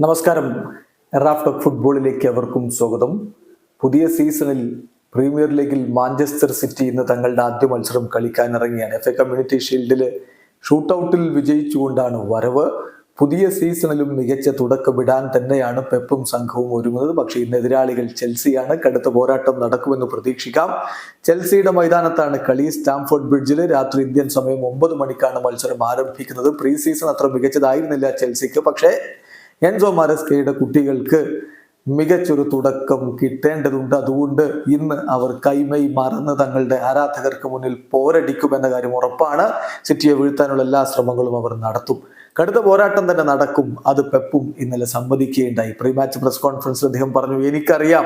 നമസ്കാരം. റാഫ്റ്റ് ഫുട്ബോളിലേക്ക് അവർക്കും സ്വാഗതം. പുതിയ സീസണിൽ പ്രീമിയർ ലീഗിൽ മാഞ്ചസ്റ്റർ സിറ്റി ഇന്ന് തങ്ങളുടെ ആദ്യ മത്സരം കളിക്കാൻ ഇറങ്ങിയാണ് എഫ് എ കമ്മ്യൂണിറ്റി ഷീൽഡിൽ ഷൂട്ടൌട്ടിൽ വിജയിച്ചുകൊണ്ടാണ് വരവ്. പുതിയ സീസണിലും മികച്ച തുടക്കമിടാൻ തന്നെയാണ് പെപ്പും സംഘവും ഒരുങ്ങുന്നത്. പക്ഷേ ഇന്ന് എതിരാളികൾ ചെൽസിയാണ്. കടുത്ത പോരാട്ടം നടക്കുമെന്ന് പ്രതീക്ഷിക്കാം. ചെൽസിയുടെ മൈതാനത്താണ് കളി. സ്റ്റാംഫോർഡ് ബ്രിഡ്ജിൽ രാത്രി ഇന്ത്യൻ സമയം ഒമ്പത് മണിക്കാണ് മത്സരം ആരംഭിക്കുന്നത്. പ്രീ സീസൺ അത്ര മികച്ചതായിരുന്നില്ല ചെൽസിക്ക്. പക്ഷേ എൻസോ മാരസ്കയുടെ കുട്ടികൾക്ക് മികച്ചൊരു തുടക്കം കിട്ടേണ്ടതുണ്ട്. അതുകൊണ്ട് ഇന്ന് അവർ കൈമൈ മറന്ന് തങ്ങളുടെ ആരാധകർക്ക് മുന്നിൽ പോരടിക്കുമെന്ന കാര്യം ഉറപ്പാണ്. സിറ്റിയെ വീഴ്ത്താനുള്ള എല്ലാ ശ്രമങ്ങളും അവർ നടത്തും. കടുത്ത പോരാട്ടം തന്നെ നടക്കും. അത് പെപ്പും ഇന്നലെ സമ്മതിക്കുകയുണ്ടായി പ്രീ മാച്ച് പ്രസ് കോൺഫറൻസിൽ അദ്ദേഹം പറഞ്ഞു എനിക്കറിയാം.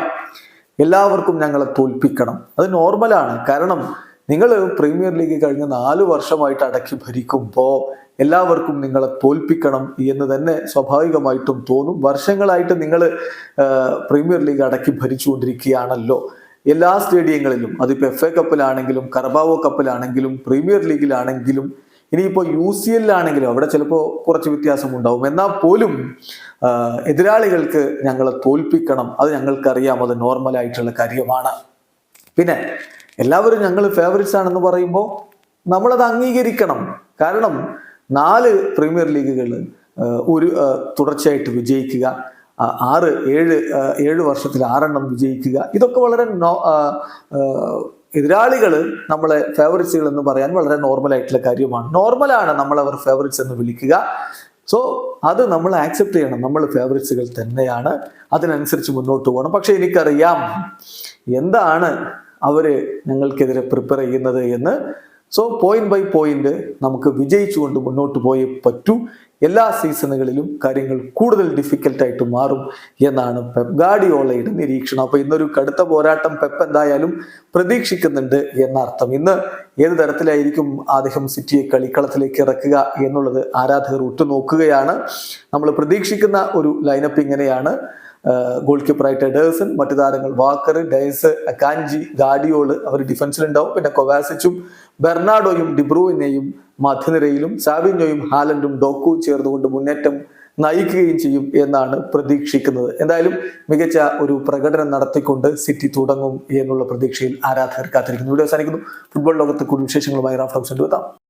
എല്ലാവർക്കും ഞങ്ങളെ തോൽപ്പിക്കണം. അത് നോർമലാണ്. കാരണം നിങ്ങൾ പ്രീമിയർ ലീഗ് കഴിഞ്ഞ നാല് വർഷമായിട്ട് അടക്കി ഭരിക്കുമ്പോൾ എല്ലാവർക്കും നിങ്ങളെ തോൽപ്പിക്കണം എന്ന് തന്നെ സ്വാഭാവികമായിട്ടും തോന്നും. വർഷങ്ങളായിട്ട് നിങ്ങൾ പ്രീമിയർ ലീഗ് അടക്കി ഭരിച്ചുകൊണ്ടിരിക്കുകയാണല്ലോ. എല്ലാ സ്റ്റേഡിയങ്ങളിലും അതിപ്പോൾ എഫ് എ കപ്പിലാണെങ്കിലും കർബാവോ കപ്പിലാണെങ്കിലും പ്രീമിയർ ലീഗിലാണെങ്കിലും ഇനിയിപ്പോൾ യു സി എല്ലാണെങ്കിലും അവിടെ ചിലപ്പോൾ കുറച്ച് വ്യത്യാസം ഉണ്ടാവും എന്നാൽ പോലും എതിരാളികൾക്ക് ഞങ്ങളെ തോൽപ്പിക്കണം. അത് ഞങ്ങൾക്കറിയാം. അത് നോർമലായിട്ടുള്ള കാര്യമാണ്. പിന്നെ എല്ലാവരും ഞങ്ങൾ ഫേവറേറ്റ്സ് ആണെന്ന് പറയുമ്പോൾ നമ്മളത് അംഗീകരിക്കണം. കാരണം നാല് പ്രീമിയർ ലീഗുകൾ ഒരു തുടർച്ചയായിട്ട് വിജയിക്കുക ആറ് ഏഴ് ഏഴ് വർഷത്തിൽ ആറെണ്ണം വിജയിക്കുക ഇതൊക്കെ വളരെ നോ എതിരാളികൾ നമ്മളെ ഫേവറേറ്റ്സുകൾ എന്ന് പറയാൻ വളരെ നോർമൽ ആയിട്ടുള്ള കാര്യമാണ്. നോർമലാണ് നമ്മൾ അവർ ഫേവറിറ്റ്സ് എന്ന് വിളിക്കുക. സോ അത് നമ്മൾ ആക്സെപ്റ്റ് ചെയ്യണം. നമ്മൾ ഫേവറേറ്റ്സുകൾ തന്നെയാണ്. അതിനനുസരിച്ച് മുന്നോട്ട് പോകണം. പക്ഷെ എനിക്കറിയാം എന്താണ് അവർ ഞങ്ങൾക്കെതിരെ പ്രിപ്പയർ ചെയ്യുന്നത് എന്ന്. സോ പോയിന്റ് ബൈ പോയിന്റ് നമുക്ക് വിജയിച്ചുകൊണ്ട് മുന്നോട്ട് പോയേ പറ്റൂ. എല്ലാ സീസണുകളിലും കാര്യങ്ങൾ കൂടുതൽ ഡിഫിക്കൽട്ടായിട്ട് മാറും എന്നാണ് പെപ് ഗാഡിയോളയുടെ നിരീക്ഷണം. അപ്പോൾ ഇന്നൊരു കടുത്ത പോരാട്ടം പെപ്പ് എന്തായാലും പ്രതീക്ഷിക്കുന്നുണ്ട് എന്നർത്ഥം. ഇന്ന് ഏത് തരത്തിലായിരിക്കും അദ്ദേഹം സിറ്റിയെ കളിക്കളത്തിലേക്ക് ഇറക്കുക എന്നുള്ളത് ആരാധകർ ഉറ്റുനോക്കുകയാണ്. നമ്മൾ പ്രതീക്ഷിക്കുന്ന ഒരു ലൈനപ്പ് ഇങ്ങനെയാണ്. ഗോൾ കീപ്പറായിട്ട് എഡേഴ്സൺ മറ്റു താരങ്ങൾ വാക്കർ ഡയസ് അക്കാൻജി ഗാഡിയോൾ അവർ ഡിഫൻസിലുണ്ടാവും. പിന്നെ കൊവാസിച്ചും ബെർണാഡോയും ഡിബ്രൂവിനെയും മധ്യനിരയിലും സാവിഞ്ഞോയും ഹാലൻഡും ഡോക്കു ചേർന്നുകൊണ്ട് മുന്നേറ്റം നയിക്കുകയും ചെയ്യും എന്നാണ് പ്രതീക്ഷിക്കുന്നത്. എന്തായാലും മികച്ച ഒരു പ്രകടനം നടത്തിക്കൊണ്ട് സിറ്റി തുടങ്ങും എന്നുള്ള പ്രതീക്ഷയിൽ ആരാധകർ കാത്തിരിക്കുന്നു. വീഡിയോ അവസാനിക്കുന്നു. ഫുട്ബോൾ ലോകത്ത് കൂടുതൽ വിശേഷങ്ങളുമായി റാഫ് റാഫ്റ്റോക്സ് എത്താം.